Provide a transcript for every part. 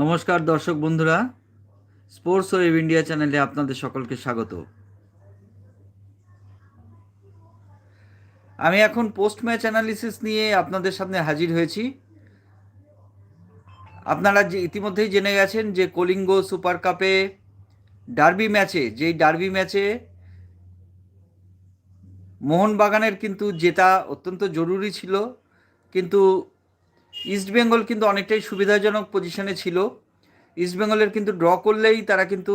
নমস্কার দর্শক বন্ধুরা স্পোর্টস ওয়েব ইন্ডিয়া চ্যানেলে আপনাদের সকলকে স্বাগত। আমি এখন পোস্ট ম্যাচ অ্যানালিসিস নিয়ে আপনাদের সামনে হাজির হয়েছি। আপনারা যে ইতিমধ্যেই জেনে গেছেন যে কলিঙ্গ সুপার কাপে ডার্বি ম্যাচে যেই ডার্বি ম্যাচে মোহনবাগানের কিন্তু জেতা অত্যন্ত জরুরি ছিল। কিন্তু ইস্টবেঙ্গল কিন্তু অনেকটাই সুবিধাজনক পজিশনে ছিল। ইস্টবেঙ্গলের কিন্তু ড্র করলেই তারা কিন্তু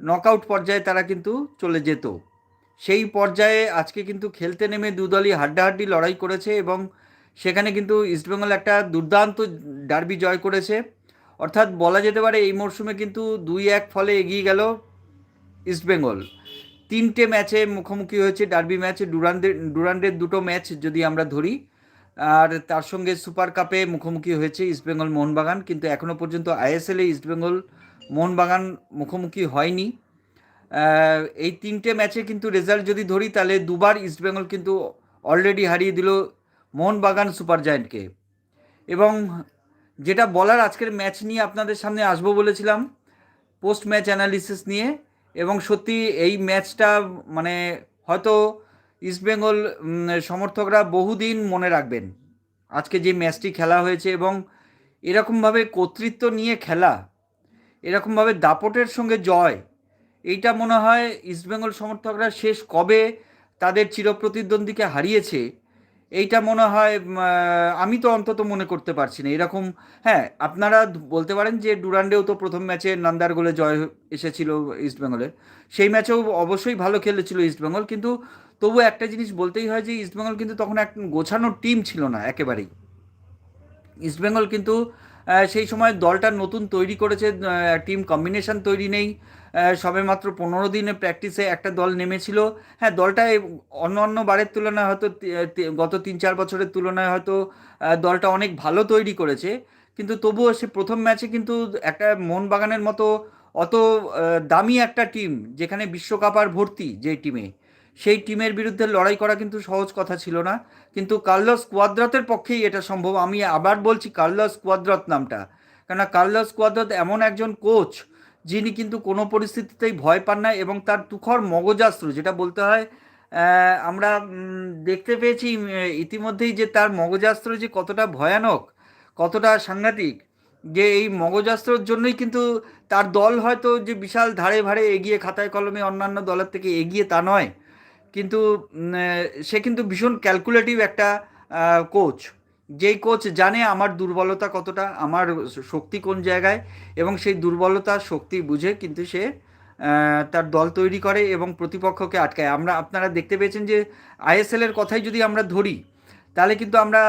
নকআউট পর্যায়ে তারা কিন্তু চলে যেত। সেই পর্যায়ে আজকে কিন্তু খেলতে নেমে দুদলই হাড্ডাহাড্ডি লড়াই করেছে এবং সেখানে কিন্তু ইস্টবেঙ্গল একটা দুর্দান্ত ডার্বি জয় করেছে। অর্থাৎ বলা যেতে পারে এই মরশুমে কিন্তু দুই এক ফলে এগিয়ে গেল ইস্টবেঙ্গল তিনটে ম্যাচে মুখোমুখি হয়েছে ডার্বি ম্যাচে ডুরান্ডের ডুরান্ডের দুটো ম্যাচ যদি আমরা ধরি। আর তার সঙ্গে সুপার কাপে মুখোমুখি হয়েছে ইস্টবেঙ্গল মোহনবাগান, কিন্তু এখনও পর্যন্ত আইএসএলে ইস্টবেঙ্গল মোহনবাগান মুখোমুখি হয়নি। এই তিনটে ম্যাচে কিন্তু রেজাল্ট যদি ধরি, তাহলে দুবার ইস্টবেঙ্গল কিন্তু অলরেডি হারিয়ে দিল মোহনবাগান সুপার জায়েন্টকে। এবং যেটা বলার, আজকের ম্যাচ নিয়ে আপনাদের সামনে আসব বলেছিলাম, পোস্ট ম্যাচ অ্যানালিসিস নিয়ে। এবং সত্যি এই ম্যাচটা মানে হয়তো ইস্টবেঙ্গল সমর্থকরা বহুদিন মনে রাখবেন। আজকে যে ম্যাচটি খেলা হয়েছে এবং এরকমভাবে কর্তৃত্ব নিয়ে খেলা, এরকমভাবে দাপটের সঙ্গে জয়, এইটা মনে হয় ইস্টবেঙ্গল সমর্থকরা শেষ কবে তাদের চিরপ্রতিদ্বন্দ্বীকে হারিয়েছে, এইটা মনে হয় আমি তো অন্তত মনে করতে পারছি না। এরকম হ্যাঁ আপনারা বলতে পারেন যে ডুরান্ডেও তো প্রথম ম্যাচে নান্দার গোলে জয় এসেছিল ইস্টবেঙ্গলের সেই ম্যাচেও অবশ্যই ভালো খেলেছিল ইস্টবেঙ্গল কিন্তু তবু একটা জিনিস বলতেই হয় যে ইস্টবেঙ্গল কিন্তু তখন এক গোছানো টিম ছিল না একেবারেই। ইস্টবেঙ্গল কিন্তু সেই সময় দলটা নতুন তৈরি করেছে টিম কম্বিনেশন তৈরি নেই। আহ, সবেমাত্র পনেরো দিনে প্র্যাকটিসে একটা দল নেমেছিল। হ্যাঁ দলটা অন্য অন্য বারের তুলনায় হয়তো গত তিন চার বছরের তুলনায় হয়তো দলটা অনেক ভালো তৈরি করেছে। কিন্তু তবুও সে প্রথম ম্যাচে কিন্তু একটা মোহনবাগানের মতো অত দামি একটা টিম যেখানে বিশ্বকাপ আর ভর্তি যে টিমে সেই টিমের বিরুদ্ধে লড়াই করা কিন্তু সহজ কথা ছিল না। কিন্তু কার্লস কোয়াদ্রাতের পক্ষেই এটা সম্ভব। আমি আবার বলছি কার্লস কোয়াদ্রাত নামটা। কেননা কার্লস কোয়াদ্রাত এমন একজন কোচ যিনি কিন্তু কোনো পরিস্থিতিতেই ভয় পান না এবং তার তুখর মগজাস্ত্র যেটা বলতে হয় আমরা দেখতে পেয়েছি ইতিমধ্যেই যে তার মগজাস্ত্র যে কতটা ভয়ানক, কতটা সাংঘাতিক, যে এই মগজাস্ত্রর জন্যই কিন্তু তার দল হয়তো যে বিশাল ধারে ভারে এগিয়ে খাতায় কলমে অন্যান্য দলের থেকে এগিয়ে তা নয়। কিন্তু সে কিন্তু ভীষণ ক্যালকুলেটিভ একটা কোচ যেই কোচ জানে আমার দুর্বলতা কতটা, আমার শক্তি কোন জায়গায়, এবং সেই দুর্বলতা শক্তি বুঝে কিন্তু সে তার দল তৈরি করে এবং প্রতিপক্ষকে আটকায়। আমরা, আপনারা দেখতে পেয়েছেন যে আইএসএল এর কথাই যদি আমরা ধরি, তাহলে কিন্তু আমরা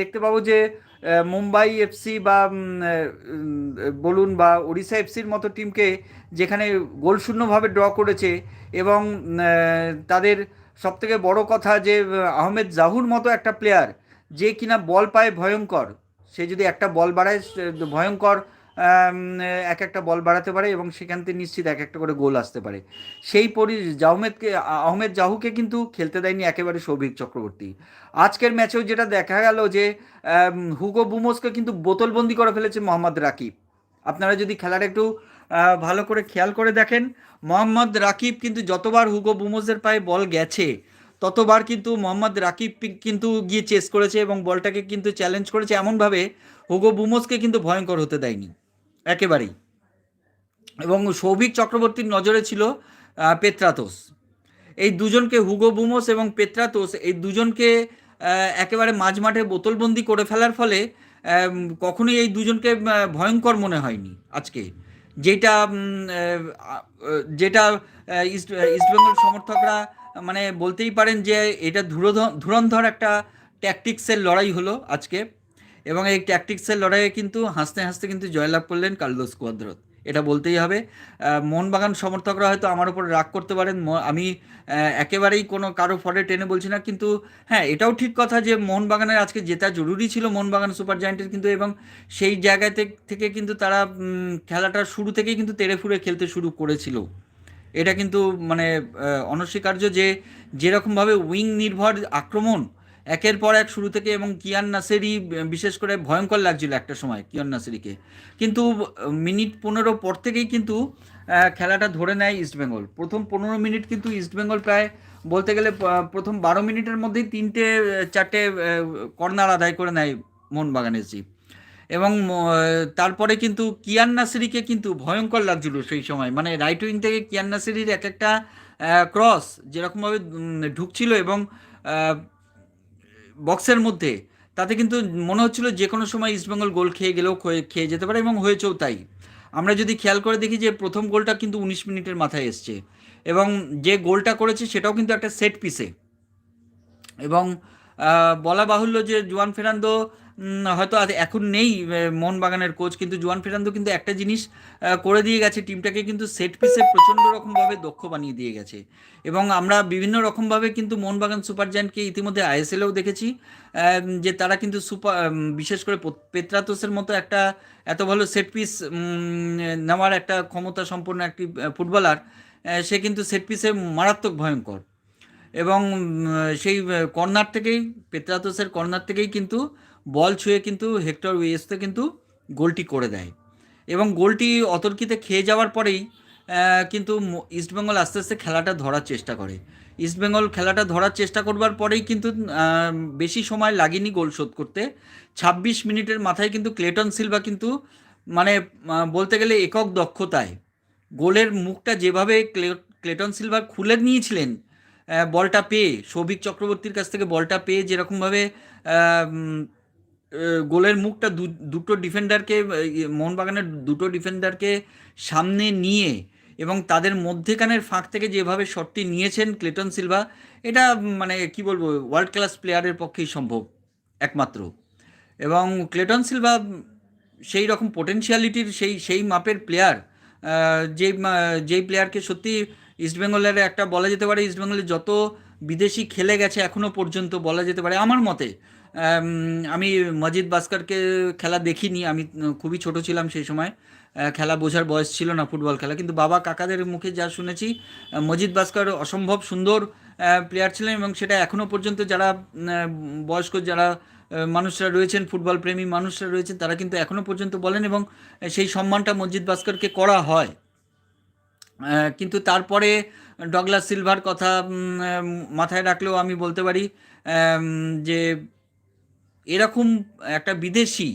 দেখতে পাবো যে মুম্বাই এফসি বা বলুন বা ওড়িশা এফসির মতো টিমকে যেখানে গোলশূন্যভাবে ড্র করেছে এবং তাদের সবথেকে বড় কথা যে আহমেদ জাহুর মতো একটা প্লেয়ার যে কিনা বল পায় ভয়ঙ্কর। সে যদি একটা বল বাড়ায় ভয়ঙ্কর এক একটা বল বাড়াতে পারে এবং সেখান থেকে নিশ্চিত এক একটা করে গোল আসতে পারে। সেই পরি জাহমেদকে আহমেদ জাহুকে কিন্তু খেলতে দেয়নি একেবারে সৌভিক চক্রবর্তী। আজকের ম্যাচেও যেটা দেখা গেল যে হুগো বুমোসকে কিন্তু বোতলবন্দি করে ফেলেছে মোহাম্মদ রাকিব। আপনারা যদি খেলার একটু ভালো করে খেয়াল করে দেখেন, মোহাম্মদ রাকিব কিন্তু যতবার হুগো বুমোসের পায়ে বল গেছে, ততবার কিন্তু মোহাম্মদ রাকিব কিন্তু গিয়ে চেস করেছে এবং বলটাকে কিন্তু চ্যালেঞ্জ করেছে। এমনভাবে হুগো বুমোসকে কিন্তু ভয়ঙ্কর হতে দেয়নি। একেবারেই। এবং সৌভিক চক্রবর্তীর নজরে ছিল পেত্রাতোস এই দুজনকে হুগো বুমোস এবং পেত্রাতোস এই দুজনকে একেবারে মাঝ মাঠে বোতলবন্দি করে ফেলার ফলে কখনোই এই দুজনকে ভয়ঙ্কর মনে হয়নি আজকে। যেটা যেটা ইস্ট ইস্টবেঙ্গল সমর্থকরা মানে বলতেই পারেন যে এটা ধুরোধ- ধুরন্ধর একটা ট্যাকটিক্সের লড়াই হলো আজকে। এবং এই ট্যাকটিক্সের লড়াইয়ে কিন্তু হাসতে হাসতে কিন্তু জয়লাভ করলেন কার্লোস কোয়াদ্রত। এটা বলতেই হবে। মোহনবাগান সমর্থকরা হয়তো আমার উপর রাগ করতে পারেন। আমি একেবারেই কোনো কারও ফলে টেনে বলছি না। কিন্তু হ্যাঁ এটাও ঠিক কথা যে মোহনবাগানের আজকে জেতা জরুরি ছিল মোহনবাগান সুপার জায়েন্টের কিন্তু এবং সেই জায়গা থেকে কিন্তু তারা খেলাটা শুরু থেকেই কিন্তু তেড়ে ফুড়ে খেলতে শুরু করেছিল। এটা কিন্তু মানে অনস্বীকার্য যে যেরকমভাবে উইং নির্ভর আক্রমণ একের পর এক শুরু থেকে এবং কিয়ান নাসেরি বিশেষ করে ভয়ঙ্কর লাগছিল একটা সময় কিয়ান নাসেরিকে। কিন্তু মিনিট পনেরো পর থেকেই কিন্তু খেলাটা ধরে নেয় ইস্টবেঙ্গল প্রথম পনেরো মিনিট কিন্তু ইস্টবেঙ্গল প্রায় বলতে গেলে প্রথম বারো মিনিটের মধ্যেই তিনটে চারটে কর্নার আদায় করে নেয় মোহনবাগান এসজি এবং তারপরে কিন্তু কিয়ান নাসিরিকে কিন্তু ভয়ঙ্কর লাগছিল সেই সময়। মানে রাইট উইং থেকে কিয়ান নাসিরির এক একটা ক্রস যেরকমভাবে ঢুকছিল এবং বক্সের মধ্যে, তাতে কিন্তু মনে হচ্ছিল যে কোনো সময় ইস্টবেঙ্গল গোল খেয়ে গেলেও খেয়ে যেতে পারে এবং হয়েছেও তাই। আমরা যদি খেয়াল করে দেখি যে প্রথম গোলটা কিন্তু উনিশ মিনিটের মাথায় এসছে এবং যে গোলটা করেছে সেটাও কিন্তু একটা সেট পিসে এবং বলা বাহুল্য যে জুয়ান ফেরান্দো হয়তো এখন নেই মোহনবাগানের কোচ কিন্তু জুয়ান ফেরান্দো কিন্তু একটা জিনিস করে দিয়ে গেছে টিমটাকে কিন্তু সেট পিসে প্রচণ্ড রকমভাবে দক্ষ বানিয়ে দিয়ে গেছে। এবং আমরা বিভিন্ন রকমভাবে কিন্তু মোহনবাগান সুপার জায়ান্টকে ইতিমধ্যে আইএসএলেও দেখেছি যে তারা কিন্তু সুপার বিশেষ করে পেত্রাতোসের মতো একটা এত ভালো সেট পিস নেওয়ার একটা ক্ষমতা সম্পন্ন একটি ফুটবলার সে কিন্তু সেট পিসে মারাত্মক ভয়ঙ্কর। এবং সেই কর্নার থেকেই, পেত্রাতোসের কর্নার থেকেই কিন্তু বল ছুঁয়ে কিন্তু হেক্টর ওয়েস্তে কিন্তু গোলটি করে দেয়। এবং গোলটি অতর্কিতে খেয়ে যাওয়ার পরেই কিন্তু ইস্টবেঙ্গল আস্তে আস্তে খেলাটা ধরার চেষ্টা করে। ইস্টবেঙ্গল খেলাটা ধরার চেষ্টা করবার পরেই কিন্তু বেশি সময় লাগেনি গোল শোধ করতে। ছাব্বিশ মিনিটের মাথায় কিন্তু ক্লেটন সিলভা কিন্তু মানে বলতে গেলে একক দক্ষতায় গোলের মুখটা যেভাবে ক্লে- ক্লেটন সিলভার খুলে নিয়েছিলেন বলটা পেয়ে, সৌভিক চক্রবর্তীর কাছ থেকে বলটা পেয়ে যেরকমভাবে গোলের মুখটা দুটো ডিফেন্ডারকে মোহনবাগানের দুটো ডিফেন্ডারকে সামনে নিয়ে এবং তাদের মধ্যেখানের ফাঁক থেকে যেভাবে শটটি নিয়েছেন ক্লেটন সিলভা, এটা মানে কি বলব ওয়ার্ল্ড ক্লাস প্লেয়ারের পক্ষেই সম্ভব, একমাত্র। এবং ক্লেটন সিলভা সেই রকম পোটেনশিয়ালিটির সেই সেই মাপের প্লেয়ার মা- যেই প্লেয়ারকে সত্যি ইস্টবেঙ্গলের একটা বলা যেতে পারে ইস্টবেঙ্গলের যত বিদেশি খেলে গেছে এখনও পর্যন্ত বলা যেতে পারে, আমার মতে আম, মজিদ বাস্কারকে খেলা দেখিনি। আমি খুবই ছোট ছিলাম সেই সময়। খেলা বোঝার বয়স ছিল না ফুটবল খেলা। কিন্তু বাবা কাকাদের মুখে যা শুনেছি মজিদ বাস্কার অসম্ভব সুন্দর প্লেয়ার ছিলেন এবং সেটা এখনও পর্যন্ত যারা বয়স্ক যারা মানুষরা রয়েছেন ফুটবল প্রেমী মানুষরা রয়েছেন তারা কিন্তু এখনও পর্যন্ত বলেন এবং সেই সম্মানটা মজিদ বাস্করকে করা হয়। কিন্তু তারপরে ডগলাস সিলভার কথা মাথায় রাখলেও আমি বলতে পারি যে এরকম একটা বিদেশি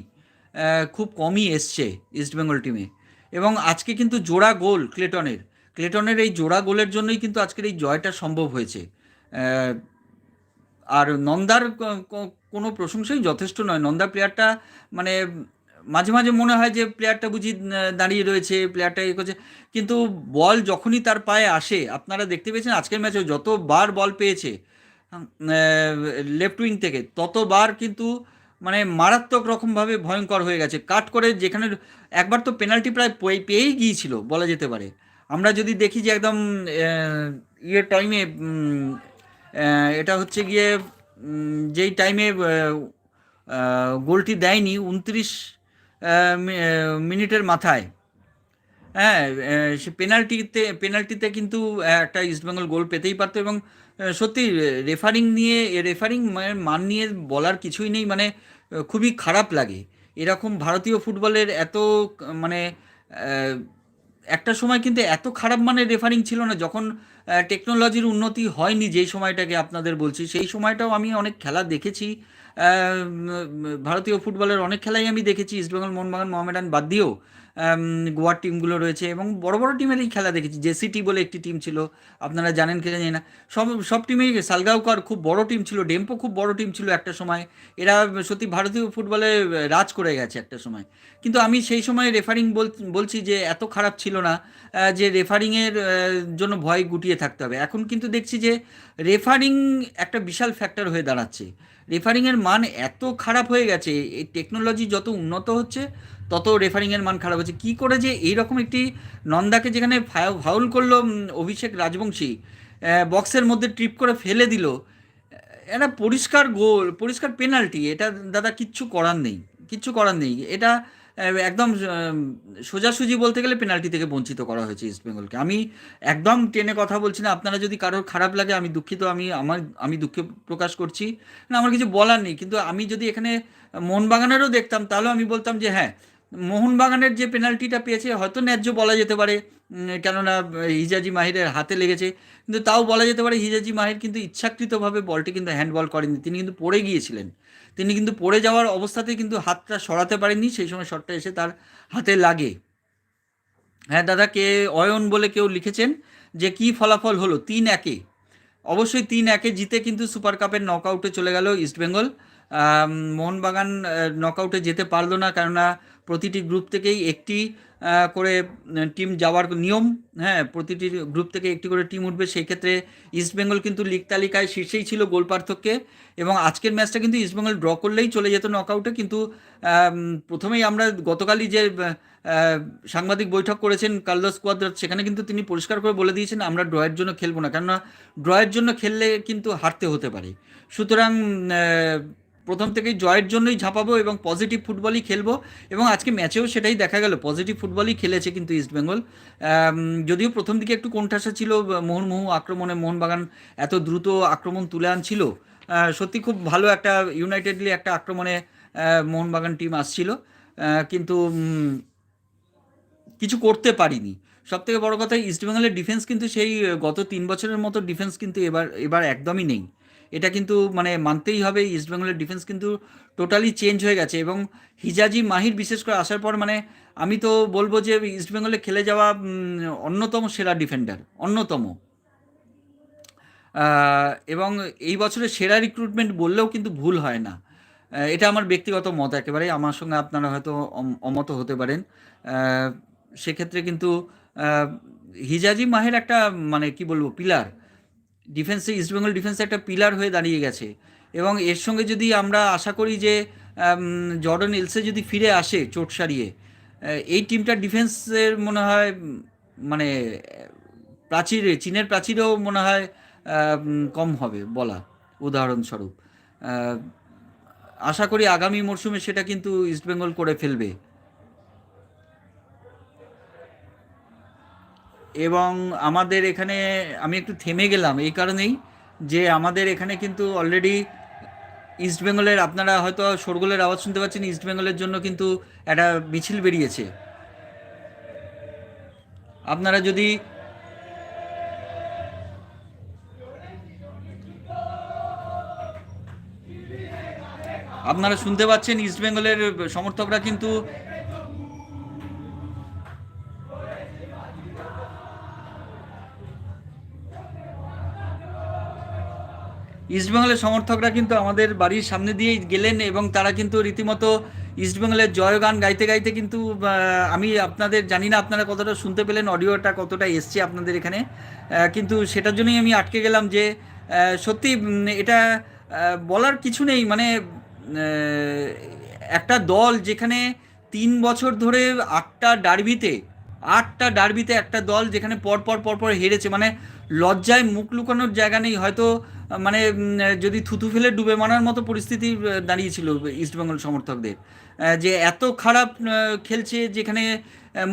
খুব কমই এসছে ইস্টবেঙ্গল টিমে এবং আজকে কিন্তু জোড়া গোল ক্লেটনের। ক্লেটনের এই জোড়া গোলের জন্যই কিন্তু আজকের এই জয়টা সম্ভব হয়েছে। আর নন্দার কোনো প্রশংসাই যথেষ্ট নয়। নন্দা প্লেয়ারটা মানে মাঝে মাঝে মনে হয় যে প্লেয়ারটা বুঝি দাঁড়িয়ে রয়েছে প্লেয়ারটা এ করছে। কিন্তু বল যখনই তার পায়ে আসে, আপনারা দেখতে পেয়েছেন আজকের ম্যাচে যতবার বল পেয়েছে লেফট উইং থেকে। ততবার কিন্তু মানে মারাত্মক রকমভাবে ভয়ঙ্কর হয়ে গেছে। কাট করে যেখানে একবার তো পেনাল্টি প্রায় পেয়ে- পেয়েই গিয়েছিল, বলা যেতে পারে। আমরা যদি দেখি যে একদম ইয়ে টাইমে এটা হচ্ছে গিয়ে যেই টাইমে গোলটি দেয়নি উনত্রিশ মিনিটের মাথায়। হ্যাঁ সে পেনাল্টিতে পেনাল্টিতে কিন্তু একটা ইস্টবেঙ্গল গোল পেতেই পারতো এবং সত্যি রেফারিং নিয়ে রেফারিং মান নিয়ে বলার কিছুই নেই মানে খুবই খারাপ লাগে। এরকম ভারতীয় ফুটবলের এত মানে একটা সময় কিন্তু এত খারাপ মানের রেফারিং ছিল না, যখন টেকনোলজির উন্নতি হয়নি যেই সময়টাকে আপনাদের বলছি, সেই সময়টাও আমি অনেক খেলা দেখেছি। ভারতীয় ফুটবলের অনেক খেলাই আমি দেখেছি ইস্টবেঙ্গল মোহনবাগান মোহামেডান বাদ দিয়েও। গোয়ার টিমগুলো রয়েছে এবং বড় বড় টিমেরই খেলা দেখেছি জেসিটি বলে একটি টিম ছিল, আপনারা জানেন, কি জানি না। সব সব টিমেই সালগাঁওকর খুব বড় টিম ছিল ডেম্পো খুব বড় টিম ছিল একটা সময়। এরা সত্যি ভারতীয় ফুটবলে রাজ করে গেছে একটা সময়। কিন্তু আমি সেই সময় রেফারিং বলছি যে এত খারাপ ছিল না যে রেফারিংয়ের জন্য ভয় গুটিয়ে থাকতে হবে। এখন কিন্তু দেখছি যে রেফারিং একটা বিশাল ফ্যাক্টর হয়ে দাঁড়াচ্ছে। রেফারিংয়ের মান এত খারাপ হয়ে গেছে, এই টেকনোলজি যত উন্নত হচ্ছে, তত রেফারিংয়ের মান খারাপ হচ্ছে। কী করে যে এইরকম একটি নন্দাকে যেখানে ফাউ- ফাউল করল অভিষেক রাজবংশী বক্সের মধ্যে ট্রিপ করে ফেলে দিল এটা পরিষ্কার গোল পরিষ্কার পেনাল্টি এটা দাদা কিচ্ছু করার নেই, কিচ্ছু করার নেই। এটা একদম সোজাসুজি বলতে গেলে পেনাল্টি থেকে বঞ্চিত করা হয়েছে ইস্টবেঙ্গলকে আমি একদম টেনে কথা বলছি না, আপনারা যদি কারোর খারাপ লাগে, আমি দুঃখিত, আমি আমার, আমি দুঃখ প্রকাশ করছি। না, আমার কিছু বলার নেই, কিন্তু আমি যদি এখানে মোহনবাগানেরও দেখতাম, তাহলেও আমি বলতাম যে হ্যাঁ মোহনবাগানের যে পেনাল্টিটা পেয়েছে, হয়তো ন্যায্য বলা যেতে পারে কেননা হিজাজি মাহিরের হাতে লেগেছে। কিন্তু তাও বলা যেতে পারে, হিজাজি মাহির কিন্তু ইচ্ছাকৃতভাবে বলটি কিন্তু হ্যান্ডবল করেনি তিনি কিন্তু পড়ে গিয়েছিলেন। তিনি কিন্তু পড়ে যাওয়ার অবস্থাতে কিন্তু হাতটা সরাতে পারেননি, সেই সময় শটটা এসে তার হাতে লাগে। হ্যাঁ দাদা, কে অয়ন বলে কেউ লিখেছেন যে কি ফলাফল হলো? তিন একে। অবশ্যই তিন একে জিতে কিন্তু সুপার কাপের নকআউটে চলে গেল ইস্টবেঙ্গল মোহনবাগান নকআউটে যেতে পারল না, কেননা প্রতিটি গ্রুপ থেকেই একটি করে টিম যাওয়ার নিয়ম হ্যাঁ প্রতিটি গ্রুপ থেকে একটি করে টিম উঠবে। সেই ক্ষেত্রে ইস্টবেঙ্গল কিন্তু লিগ তালিকায় শীর্ষেই ছিল গোল পার্থক্যে এবং আজকের ম্যাচটা কিন্তু ইস্টবেঙ্গল ড্র করলেই চলে যেত নকআউটে কিন্তু প্রথমেই আমরা গতকালই যে সাংবাদিক বৈঠক করেছেন কার্লোস কোয়াদ্রাত, সেখানে কিন্তু তিনি পরিষ্কার করে বলে দিয়েছেন, আমরা ড্রয়ের জন্য খেলব না। কেননা ড্রয়ের জন্য খেললে কিন্তু হারতে হতে পারে। সুতরাং প্রথম থেকেই জয়ের জন্যই ঝাঁপাবো এবং পজিটিভ ফুটবলই খেলব। এবং আজকে ম্যাচেও সেটাই দেখা গেল পজিটিভ ফুটবলই খেলেছে কিন্তু ইস্টবেঙ্গল যদিও প্রথম দিকে একটু কোণঠাসা ছিল মোহনমোহ আক্রমণে মোহনবাগান এত দ্রুত আক্রমণ তুলে আনছিল। সত্যি খুব ভালো একটা ইউনাইটেডলি একটা আক্রমণে মোহনবাগান টিম আসছিল। কিন্তু কিছু করতে পারিনি। সব থেকে বড় কথা ইস্টবেঙ্গলের ডিফেন্স কিন্তু সেই গত তিন বছরের মতো ডিফেন্স কিন্তু এবার এবার একদমই নেই। এটা কিন্তু মানে মানতেই হবে ইস্টবেঙ্গলের ডিফেন্স কিন্তু টোটালি চেঞ্জ হয়ে গেছে এবং হিজাজি মাহির বিশেষ করে আসার পর মানে আমি তো বলব যে ইস্টবেঙ্গলে খেলে যাওয়া অন্যতম সেরা ডিফেন্ডার অন্যতম। এবং এই বছরের সেরা রিক্রুটমেন্ট বললেও কিন্তু ভুল হয় না। এটা আমার ব্যক্তিগত মত একেবারে, আমার সঙ্গে আপনারা হয়তো অম- অমত হতে পারেন। সেক্ষেত্রে কিন্তু হিজাজি মাহের একটা মানে কি বলব পিলার ডিফেন্সে ইস্টবেঙ্গল ডিফেন্সে একটা পিলার হয়ে দাঁড়িয়ে গেছে। এবং এর সঙ্গে যদি আমরা আশা করি যে জর্ডন এলসে যদি ফিরে আসে চোট সারিয়ে এই টিমটার ডিফেন্সের মনে হয় মানে প্রাচীরে, চীনের প্রাচীরেও মনে হয় কম হবে বলা উদাহরণস্বরূপ। আশা করি আগামী মরশুমে সেটা কিন্তু ইস্টবেঙ্গল করে ফেলবে। এবং আমাদের এখানে, আমি একটু থেমে গেলাম এই কারণেই যে আমাদের এখানে কিন্তু অলরেডি ইস্টবেঙ্গলের আপনারা হয়তো শোরগোলের আওয়াজ শুনতে পাচ্ছেন ইস্টবেঙ্গলের জন্য কিন্তু একটা মিছিল বেরিয়েছে। আপনারা যদি আপনারা শুনতে পাচ্ছেন ইস্টবেঙ্গলের সমর্থকরা কিন্তু ইস্টবেঙ্গলের সমর্থকরা কিন্তু আমাদের বাড়ির সামনে দিয়েই গেলেন এবং তারা কিন্তু রীতিমতো ইস্টবেঙ্গলের জয়গান গাইতে গাইতে কিন্তু আমি আপনাদের, জানি না আপনারা কতটা শুনতে পেলেন, অডিওটা কতটা এসছে আপনাদের এখানে। কিন্তু সেটার জন্যই আমি আটকে গেলাম যে সত্যি এটা বলার কিছু নেই। মানে একটা দল যেখানে তিন বছর ধরে আটটা ডার্বিতে আটটা ডার্বিতে একটা দল যেখানে পরপর পরপর হেরেছে মানে লজ্জায় মুখ লুকানোর জায়গা নেই। হয়তো মানে যদি থুতু ফেলে ডুবে মারার মতো পরিস্থিতি দাঁড়িয়েছিল ইস্টবেঙ্গল সমর্থকদের। যে এত খারাপ খেলছে যেখানে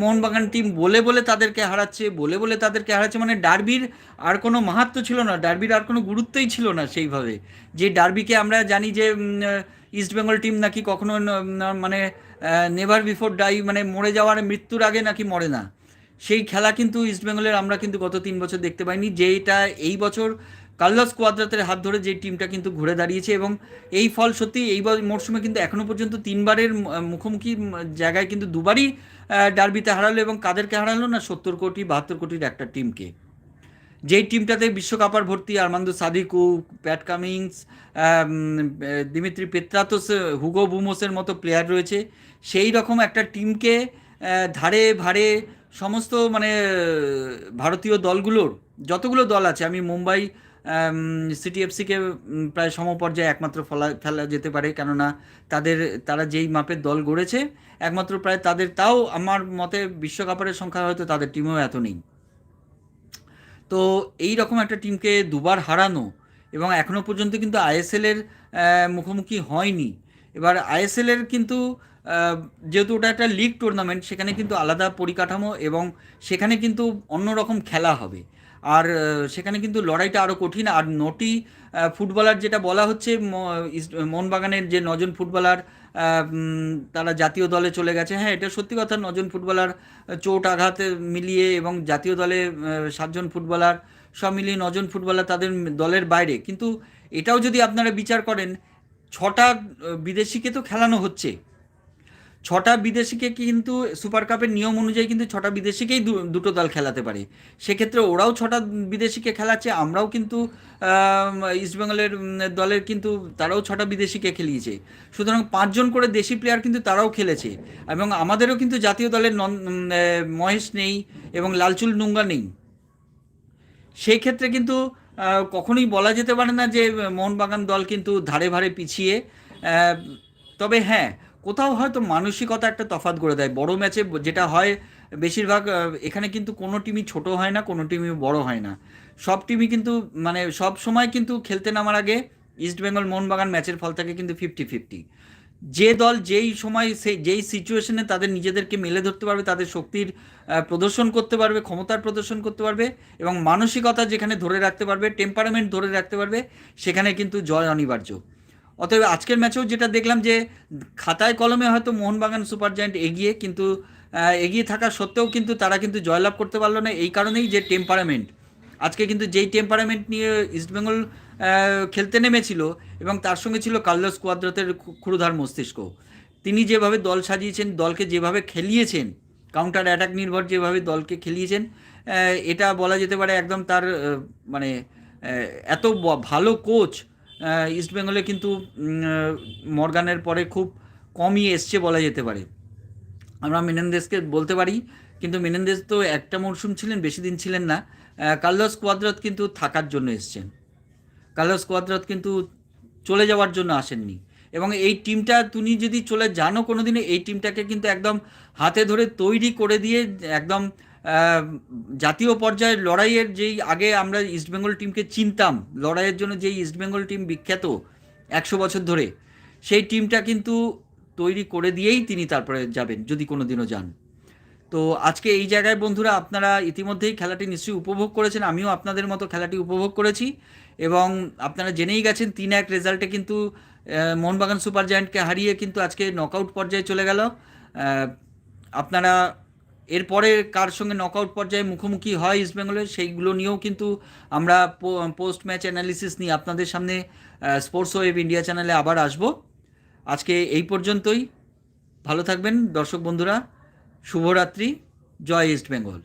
মোহনবাগান টিম বলে বলে তাদেরকে হারাচ্ছে, বলে বলে তাদেরকে হারাচ্ছে মানে ডার্বির আর কোনো মাহাত্ম ছিল না, ডার্বির আর কোনো গুরুত্বই ছিল না সেইভাবে। যে ডার্বিকে আমরা জানি যে ইস্টবেঙ্গল টিম নাকি কখনো মানে নেভার বিফোর ডাই মানে মরে যাওয়ার মৃত্যুর আগে নাকি মরে না। সেই খেলা কিন্তু ইস্টবেঙ্গলের আমরা কিন্তু গত তিন বছর দেখতে পাইনি যেটা এই বছর কার্লোস কোয়াদ্রাতের হাত ধরে যে টিমটা কিন্তু ঘুরে দাঁড়িয়েছে এবং এই ফল সত্যি এই মরশুমে কিন্তু এখনও পর্যন্ত তিনবারের মুখোমুখি জায়গায় কিন্তু দুবারই ডার্বিতে হারালো এবং কাদেরকে হারালো না সত্তর কোটি, বাহাত্তর কোটির একটা টিমকে। যেই টিমটাতে বিশ্বকাপার ভর্তি Armando Sadiku, Pat Cummins Dimitri Petratos, Hugo বুমোসের মতো প্লেয়ার রয়েছে, সেই রকম একটা টিমকে ধারে ভারে সমস্ত মানে ভারতীয় দলগুলোর, যতগুলো দল আছে, আমি মুম্বাই সিটি এফসিকে প্রায় সমপর্যায়ে একমাত্র ফলা ফেলা যেতে পারে। কেননা তাদের, তারা যেই মাপের দল গড়েছে, একমাত্র প্রায় তাদের তাও আমার মতে বিশ্বকাপের সংখ্যা হয়তো তাদের টিমেও এত নেই। তো এই রকম একটা টিমকে দুবার হারানো এবং এখনও পর্যন্ত কিন্তু আইএসএলের মুখোমুখি হয়নি। এবার আইএসএল এর কিন্তু যেহেতু ওটা একটা লিগ টুর্নামেন্ট সেখানে কিন্তু আলাদা পরিকাঠামো এবং সেখানে কিন্তু অন্যরকম খেলা হবে। আর সেখানে কিন্তু লড়াইটা আরও কঠিন। আর নটি ফুটবলার যেটা বলা হচ্ছে মোহনবাগানের যে নজন ফুটবলার তারা জাতীয় দলে চলে গেছে। হ্যাঁ এটা সত্যি কথা, নজন ফুটবলার চোট আঘাতে মিলিয়ে এবং জাতীয় দলে সাতজন ফুটবলার, সব মিলিয়ে নজন ফুটবলার তাদের দলের বাইরে। কিন্তু এটাও যদি আপনারা বিচার করেন, ছটা বিদেশিকে তো খেলানো হচ্ছে। ছটা বিদেশিকে কিন্তু সুপার কাপের নিয়ম অনুযায়ী কিন্তু ছটা বিদেশিকেই দুটো দল খেলাতে পারে। সেক্ষেত্রে ওরাও ছটা বিদেশিকে খেলাচ্ছে, আমরাও কিন্তু ইস্টবেঙ্গলের দলের কিন্তু তারাও ছটা বিদেশিকে খেলিয়েছে। সুতরাং পাঁচজন করে দেশি প্লেয়ার কিন্তু তারাও খেলেছে এবং আমাদেরও কিন্তু জাতীয় দলের নন মহেশ নেই এবং লালচুল নুঙ্গা নেই। সেই ক্ষেত্রে কিন্তু কখনোই বলা যেতে পারে না যে, মোহনবাগান দল কিন্তু ধারে ভারে পিছিয়ে তবে হ্যাঁ কোথাও হয়তো মানসিকতা একটা তফাৎ করে দেয়। বড় ম্যাচে যেটা হয়, বেশিরভাগ এখানে কিন্তু কোনো টিমই ছোট হয় না, কোনো টিমই বড় হয় না। সব টিমই কিন্তু মানে সব সময় কিন্তু খেলতে নামার আগে ইস্টবেঙ্গল মোহনবাগান ম্যাচের ফল থাকে কিন্তু ফিফটি ফিফটি যে দল যেই সময় সেই যেই সিচুয়েশনে তাদের নিজেদেরকে মেলে ধরতে পারবে, তাদের শক্তির প্রদর্শন করতে পারবে, ক্ষমতার প্রদর্শন করতে পারবে এবং মানসিকতা যেখানে ধরে রাখতে পারবে টেম্পারামেন্ট ধরে রাখতে পারবে, সেখানে কিন্তু জয় অনিবার্য। অতএব আজকের ম্যাচেও যেটা দেখলাম যে খাতায় কলমে হয়তো মোহনবাগান সুপার জায়েন্ট এগিয়ে, কিন্তু এগিয়ে থাকা সত্ত্বেও কিন্তু তারা কিন্তু জয়লাভ করতে পারল না। এই কারণেই যে টেম্পারামেন্ট। আজকে কিন্তু যেই টেম্পারামেন্ট নিয়ে ইস্টবেঙ্গল খেলতে নেমেছিল এবং তার সঙ্গে ছিল কার্লোস কোয়াদ্রাতের ক্ষুরধার মস্তিষ্ক। তিনি যেভাবে দল সাজিয়েছেন, দলকে যেভাবে খেলিয়েছেন কাউন্টার অ্যাটাক নির্ভর যেভাবে দলকে খেলিয়েছেন এটা বলা যেতে পারে একদম তার মানে এত ভালো কোচ ইস্টবেঙ্গলে কিন্তু মর্গানের পরে খুব কমই এসছে বলা যেতে পারে। আমরা মেনেন্দেসকে বলতে পারি, কিন্তু মেনেন্দেস তো একটা মরশুম ছিলেন, বেশি দিন ছিলেন না। কার্লোস কোয়াদ্রাত কিন্তু থাকার জন্য এসছেন। কার্লোস কোয়াদ্রাত কিন্তু চলে যাওয়ার জন্য আসেননি। এবং এই টিমটা তুমি যদি চলে জানো কোনো দিনে এই টিমটাকে কিন্তু একদম হাতে ধরে তৈরি করে দিয়ে একদম জাতীয় পর্যায়ের লড়াইয়ের যেই আগে আমরা ইস্টবেঙ্গল টিমকে চিনতাম, লড়াইয়ের জন্য যেই ইস্টবেঙ্গল টিম বিখ্যাত একশো বছর ধরে, সেই টিমটা কিন্তু তৈরি করে দিয়েই তিনি তারপরে যাবেন, যদি কোনো দিনও যান। তো আজকে এই জায়গায় বন্ধুরা, আপনারা ইতিমধ্যেই খেলাটি নিশ্চয়ই উপভোগ করেছেন, আমিও আপনাদের মতো খেলাটি উপভোগ করেছি এবং আপনারা জেনেই গেছেন তিন এক রেজাল্টে কিন্তু মোহনবাগান সুপার জায়ান্টকে হারিয়ে কিন্তু আজকে নকআউট পর্যায়ে চলে গেল। আপনারা এরপরে কার সঙ্গে নকআউট পর্যায়ে মুখোমুখি হয় ইস্টবেঙ্গলের সেইগুলো নিয়েও কিন্তু আমরা পোস্ট ম্যাচ অ্যানালিসিস নিয়ে আপনাদের সামনে স্পোর্টস ওয়েব ইন্ডিয়া চ্যানেলে আবার আসব। আজকে এই পর্যন্তই। ভালো থাকবেন দর্শক বন্ধুরা। শুভরাত্রি। জয় ইস্ট বেঙ্গল